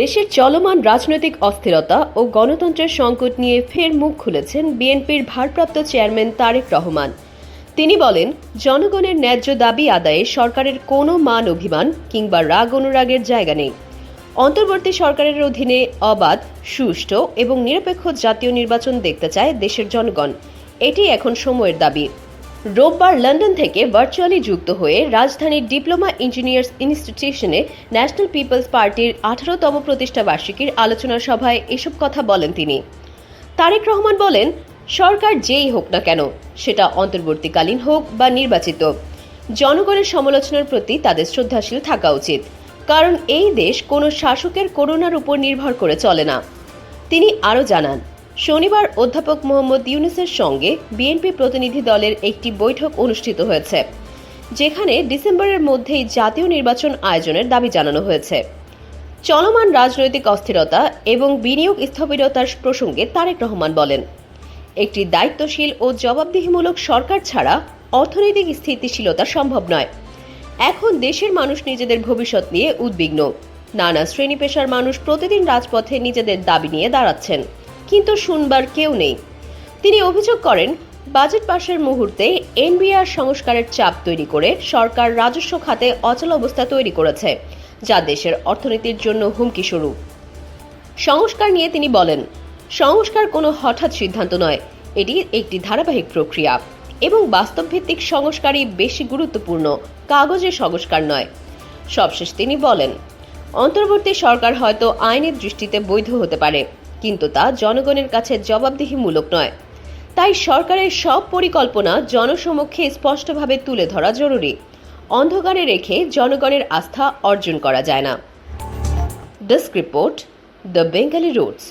দেশের চলমান রাজনৈতিক অস্থিরতা ও গণতন্ত্রের সংকট নিয়ে ফের মুখ খুলেছেন বিএনপির ভারপ্রাপ্ত চেয়ারম্যান তারেক রহমান। তিনি বলেন, জনগণের ন্যায্য দাবি আদায়ে সরকারের কোনো মান অভিমান কিংবা রাগ অনুরাগের জায়গা নেই। অন্তর্বর্তী সরকারের অধীনে অবাধ, সুষ্ঠু এবং নিরপেক্ষ জাতীয় নির্বাচন দেখতে চায় দেশের জনগণ। এটি এখন সময়ের দাবি। রোববার লন্ডন থেকে ভার্চুয়ালি যুক্ত হয়ে রাজধানীর ডিপ্লোমা ইঞ্জিনিয়ার্স ইনস্টিটিউশনে ন্যাশনাল পিপলস পার্টির আঠারোতম প্রতিষ্ঠা বার্ষিকীর আলোচনা সভায় এসব কথা বলেন তিনি। তারেক রহমান বলেন, সরকার যেই হোক না কেন, সেটা অন্তর্বর্তীকালীন হোক বা নির্বাচিত, জনগণের সমালোচনার প্রতি তাদের শ্রদ্ধাশীল থাকা উচিত, কারণ এই দেশ কোনো শাসকের করোনার উপর নির্ভর করে চলে না। তিনি আরও জানান শনিবার অধ্যাপক মোহাম্মদ ইউনুসের সঙ্গে বিএনপি প্রতিনিধি দলের একটি বৈঠক অনুষ্ঠিত হয়েছে, যেখানে ডিসেম্বরের মধ্যেই জাতীয় নির্বাচন আয়োজনের দাবি জানানো হয়েছে। চলমান রাজনৈতিক অস্থিরতা এবং বিনিয়োগ স্থবিরতার প্রসঙ্গে তারেক রহমান বলেন, একটি দায়িত্বশীল ও জবাবদিহিমূলক সরকার ছাড়া অর্থনৈতিক স্থিতিশীলতা সম্ভব নয়। এখন দেশের মানুষ নিজেদের ভবিষ্যৎ নিয়ে উদ্বিগ্ন। নানা শ্রেণি পেশার মানুষ প্রতিদিন রাজপথে নিজেদের দাবি নিয়ে দাঁড়াচ্ছেন। কিন্তু শুনবার কেউ নেই। তিনি অভিযোগ করেন, বাজেট পাশের মুহূর্তে এনবিআর সংস্কারের চাপ তৈরি করে সরকার রাজস্ব খাতে অচল অবস্থা তৈরি করেছে, যা দেশের অর্থনীতির জন্য হুমকি স্বরূপ। সংস্কার নিয়ে তিনি বলেন, সংস্কার কোনো হঠাৎ সিদ্ধান্ত নয়, এটি একটি ধারাবাহিক প্রক্রিয়া এবং বাস্তবভিত্তিক সংস্কারই বেশি গুরুত্বপূর্ণ কাগজের সংস্কার নয়। সবশেষ তিনি বলেন, অন্তর্বর্তী সরকার হয়তো আইনের দৃষ্টিতে বৈধ হতে পারে কিন্তু তা জনগণের কাছে জবাবদিহিমূলক নয়। তাই সরকারের সব পরিকল্পনা জনসমক্ষে স্পষ্টভাবে তুলে ধরা জরুরি। অন্ধকারে রেখে জনগণের আস্থা অর্জন করা যায় না। Desk report, the Bengali Roots.